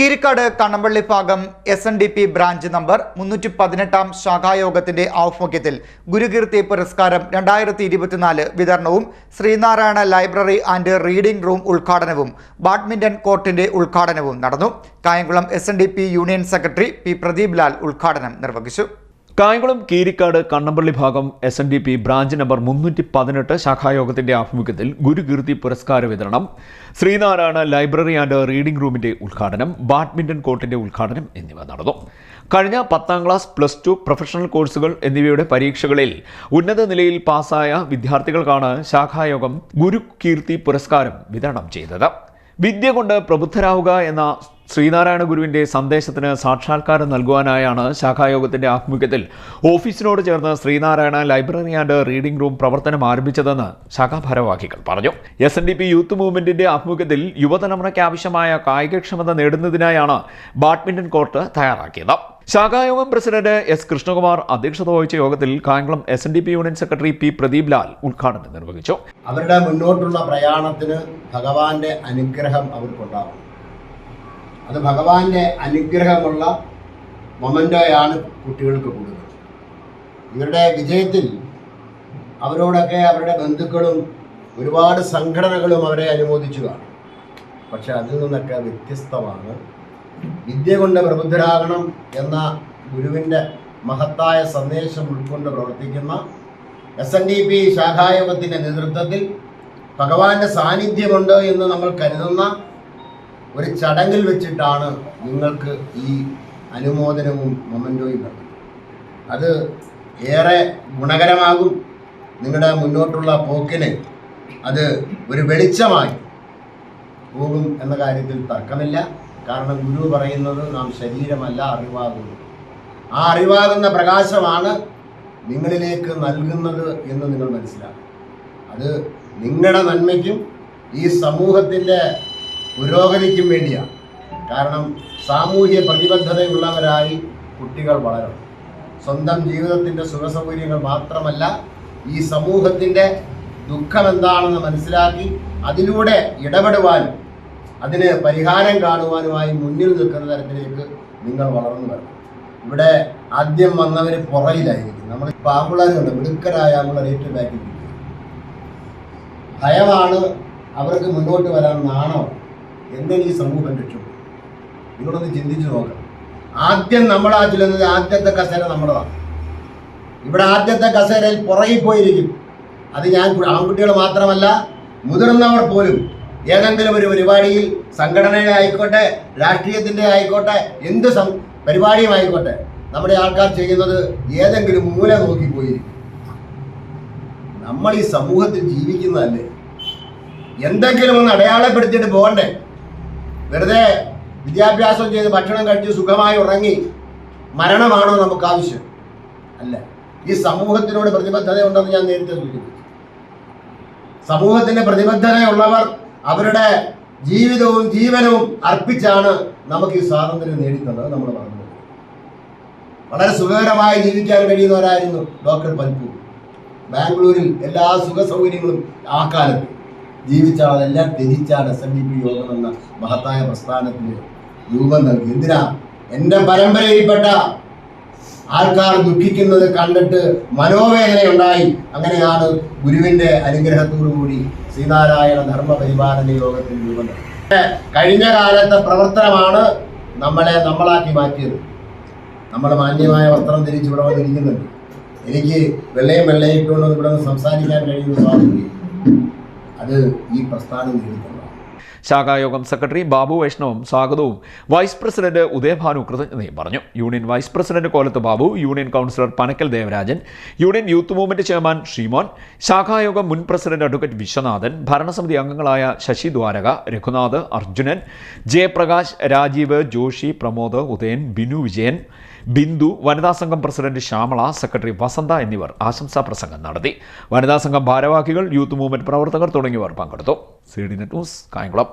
കീരിക്കാട് കണ്ണമ്പള്ളി ഭാഗം S N D P branch number മുന്നൂറ്റി പതിനെട്ടാം ശാഖായോഗത്തിന്റെ ആഭിമുഖ്യത്തിൽ ഗുരുകീർത്തി പുരസ്കാരം രണ്ടായിരത്തി ഇരുപത്തിനാല് വിതരണവും Sreenarayana library and reading room ഉദ്ഘാടനവും ബാഡ്മിന്റൺ കോർട്ടിന്റെ ഉദ്ഘാടനവും നടന്നു. Kayamkulam S union secretary P Pradeep Lal ഉദ്ഘാടനം നിർവഹിച്ചു. കായംകുളം കീരിക്കാട് കണ്ണമ്പള്ളി ഭാഗം S N D P branch number മുന്നൂറ്റി പതിനെട്ട് ശാഖായോഗത്തിന്റെ ആഭിമുഖ്യത്തിൽ ഗുരുകീർത്തി പുരസ്കാര വിതരണം. ശ്രീനാരായണ ലൈബ്രറി ആൻഡ് റീഡിംഗ് റൂമിന്റെ ഉദ്ഘാടനം ബാഡ്മിന്റൺ കോർട്ടിന്റെ ഉദ്ഘാടനം എന്നിവ നടന്നു. കഴിഞ്ഞ പത്താം ക്ലാസ് പ്ലസ് ടു പ്രൊഫഷണൽ കോഴ്സുകൾ എന്നിവയുടെ പരീക്ഷകളിൽ ഉന്നത നിലയിൽ പാസ്സായ വിദ്യാർത്ഥികൾക്കാണ് ശാഖായോഗം ഗുരുകീർത്തി പുരസ്കാരം വിതരണം ചെയ്തത്. വിദ്യ കൊണ്ട് പ്രബുദ്ധരാവുക എന്ന ശ്രീനാരായണ ഗുരുവിന്റെ സന്ദേശത്തിന് സാക്ഷാത്കാരം നൽകുവാനായാണ് ശാഖായോഗത്തിന്റെ ആഭിമുഖ്യത്തിൽ ഓഫീസിനോട് ചേർന്ന് Sreenarayana library and reading room പ്രവർത്തനം ആരംഭിച്ചതെന്ന് ശാഖാ ഭാരവാഹികൾ പറഞ്ഞു. S N D P youth മൂവ്മെന്റിന്റെ ആഭിമുഖ്യത്തിൽ യുവതലമുറയ്ക്ക് ആവശ്യമായ കായികക്ഷമത നേടുന്നതിനായാണ് ബാഡ്മിന്റൺ കോർട്ട് തയ്യാറാക്കിയത്. ശാഖായോഗം പ്രസിഡന്റ് എസ് കൃഷ്ണകുമാർ അധ്യക്ഷത വഹിച്ച യോഗത്തിൽ Kayamkulam S N D P union secretary P Pradeep Lal ഉദ്ഘാടനം നിർവഹിച്ചു. അവരുടെ മുന്നോട്ടുള്ള പ്രയാണത്തിന് ഭഗവാന്റെ അനുഗ്രഹം അവർക്കുണ്ടാവും അത് ഭഗവാന്റെ അനുഗ്രഹമുള്ള മൊമെന്റോയാണ് കുട്ടികൾക്ക് കൊടുക്കുന്നത്. ഇവരുടെ വിജയത്തിൽ അവരോടൊക്കെ അവരുടെ ബന്ധുക്കളും ഒരുപാട് സംഘടനകളും അവരെ അനുമോദിച്ചു കാണും. പക്ഷെ അതിൽ നിന്നൊക്കെ വ്യത്യസ്തമാണ് വിദ്യ കൊണ്ട് പ്രബുദ്ധരാകണം എന്ന ഗുരുവിന്റെ മഹത്തായ സന്ദേശം ഉൾക്കൊണ്ട് പ്രവർത്തിക്കുന്ന എസ് എൻ ഡി പി ശാഖായോഗത്തിന്റെ നേതൃത്വത്തിൽ ഭഗവാന്റെ സാന്നിധ്യമുണ്ട് എന്ന് നമ്മൾ കരുതുന്ന ഒരു ചടങ്ങിൽ വെച്ചിട്ടാണ് നിങ്ങൾക്ക് ഈ അനുമോദനവും മൊമെന്റോയും നൽകുന്നത് അത് ഏറെ ഗുണകരമാകും. നിങ്ങളുടെ മുന്നോട്ടുള്ള പോക്കിന് അത് ഒരു വെളിച്ചമായി പോകും എന്ന കാര്യത്തിൽ തർക്കമില്ല. കാരണം ഗുരു പറയുന്നത് നാം ശരീരമല്ല അറിവാകുന്നു. ആ അറിവാകുന്ന പ്രകാശമാണ് നിങ്ങളിലേക്ക് നൽകുന്നത് എന്ന് നിങ്ങൾ മനസ്സിലാക്കും അത് നിങ്ങളുടെ നന്മയ്ക്കും ഈ സമൂഹത്തിന്റെ പുരോഗതിക്കും വേണ്ടിയാണ് കാരണം സാമൂഹ്യ പ്രതിബദ്ധതയുള്ളവരായി കുട്ടികൾ വളരും സ്വന്തം ജീവിതത്തിന്റെ സുഖസൗകര്യങ്ങൾ മാത്രമല്ല ഈ സമൂഹത്തിന്റെ ദുഃഖം എന്താണെന്ന് മനസ്സിലാക്കി അതിലൂടെ ഇടപെടുവാനും അതിന് പരിഹാരം കാണുവാനുമായി മുന്നിൽ നിൽക്കുന്ന തരത്തിലേക്ക് നിങ്ങൾ വളർന്നു വരണം. ഇവിടെ ആദ്യം വന്നവർ പുറയിലായിരിക്കും നമ്മൾ പാമ്പുളരുണ്ട് മിടുക്കരായ ആമ്പുളർ ഏറ്റവും ഭയമാണ് അവർക്ക് മുന്നോട്ട് വരാൻ നാണോ എന്തെങ്കിലും ഈ സമൂഹം രക്ഷപ്പെടും നിങ്ങളൊന്ന് ചിന്തിച്ചു നോക്കണം ആദ്യം നമ്മളാ ചെല്ലുന്നത് ആദ്യത്തെ കസേര നമ്മളതാണ്. ഇവിടെ ആദ്യത്തെ കസേരയിൽ പുറകിൽ പോയിരിക്കും. അത് ഞാൻ ആൺകുട്ടികൾ മാത്രമല്ല മുതിർന്നവർ പോലും ഏതെങ്കിലും ഒരു പരിപാടിയിൽ സംഘടനയുടെ ആയിക്കോട്ടെ രാഷ്ട്രീയത്തിന്റെ ആയിക്കോട്ടെ എന്ത് സം പരിപാടിയും ആയിക്കോട്ടെ നമ്മുടെ ആൾക്കാർ ചെയ്യുന്നത് ഏതെങ്കിലും മൂല നോക്കി പോയിരിക്കും. നമ്മൾ ഈ സമൂഹത്തിൽ ജീവിക്കുന്നതല്ലേ? എന്തെങ്കിലും ഒന്ന് അടയാളപ്പെടുത്തിയിട്ട് പോകണ്ടേ? വെറുതെ വിദ്യാഭ്യാസം ചെയ്ത് ഭക്ഷണം കഴിച്ച് സുഖമായി ഉറങ്ങി മരണമാണോ നമുക്ക് ആവശ്യം? അല്ല. ഈ സമൂഹത്തിനോട് പ്രതിബദ്ധത ഉണ്ടെന്ന് ഞാൻ നേരത്തെ സൂചിപ്പിച്ചു. സമൂഹത്തിന്റെ പ്രതിബദ്ധതയുള്ളവർ അവരുടെ ജീവിതവും ജീവനവും അർപ്പിച്ചാണ് നമുക്ക് ഈ സ്വാതന്ത്ര്യം നേടിത്തന്നത് നമ്മൾ പറഞ്ഞു. വളരെ സുഖകരമായി ജീവിക്കാൻ കഴിയുന്നവരായിരുന്നു ഡോക്ടർ പൽപൂർ ബാംഗ്ലൂരിൽ എല്ലാ സുഖ സൗകര്യങ്ങളും ആ കാലത്ത്. ജീവിച്ച ആളെല്ലാം ത്യജിച്ചാണ് എസ് എൻ ഡി പി യോഗം എന്ന മഹത്തായ പ്രസ്ഥാനത്തിന് രൂപം നൽകി. എന്തിനാ? എന്റെ പരമ്പരയിൽപ്പെട്ട ആൾക്കാർ ദുഃഖിക്കുന്നത് കണ്ടിട്ട് മനോവേദനയുണ്ടായി. അങ്ങനെയാണ് ഗുരുവിന്റെ അനുഗ്രഹത്തോടുകൂടി ശ്രീനാരായണ ധർമ്മ പരിപാലന യോഗത്തിന് രൂപം കഴിഞ്ഞ കാലത്തെ പ്രവർത്തനമാണ് നമ്മളെ നമ്മളാക്കി മാറ്റിയത്. നമ്മൾ മാന്യമായ വസ്ത്രം ധരിച്ച് ഇവിടെ വന്നിരിക്കുന്നുണ്ട്. എനിക്ക് വെള്ളയും വെള്ളയും ഇട്ടുകൊണ്ട് ഇവിടെ നിന്ന് സംസാരിക്കാൻ കഴിയുന്ന സ്വാതന്ത്ര്യം. അത് ഈ പ്രസ്ഥാനം നേടിക്കൊള്ളാം. ശാഖായോഗം സെക്രട്ടറി ബാബു വൈഷ്ണവും സ്വാഗതവും. വൈസ് പ്രസിഡന്റ് ഉദയഭാനു കൃതജ്ഞതയും പറഞ്ഞു. Union vice president Kolath Babu union councillor Panakkal Devarajan union youth movement chairman Sreemon ശാഖായോഗം മുൻ പ്രസിഡന്റ് അഡ്വക്കേറ്റ് വിശ്വനാഥൻ ഭരണസമിതി അംഗങ്ങളായ ശശി ദ്വാരക രഘുനാഥ് അർജുനൻ ജയപ്രകാശ് രാജീവ് ജോഷി പ്രമോദ് ഉദയൻ ബിനു വിജയൻ ബിന്ദു വനിതാ സംഘം പ്രസിഡന്റ് ശ്യാമള സെക്രട്ടറി വസന്ത എന്നിവർ ആശംസാ പ്രസംഗം നടത്തി. വനിതാ സംഘം ഭാരവാഹികൾ യൂത്ത് മൂവ്മെന്റ് പ്രവർത്തകർ തുടങ്ങിയവർ പങ്കെടുത്തു. C D net news Kayamkulam.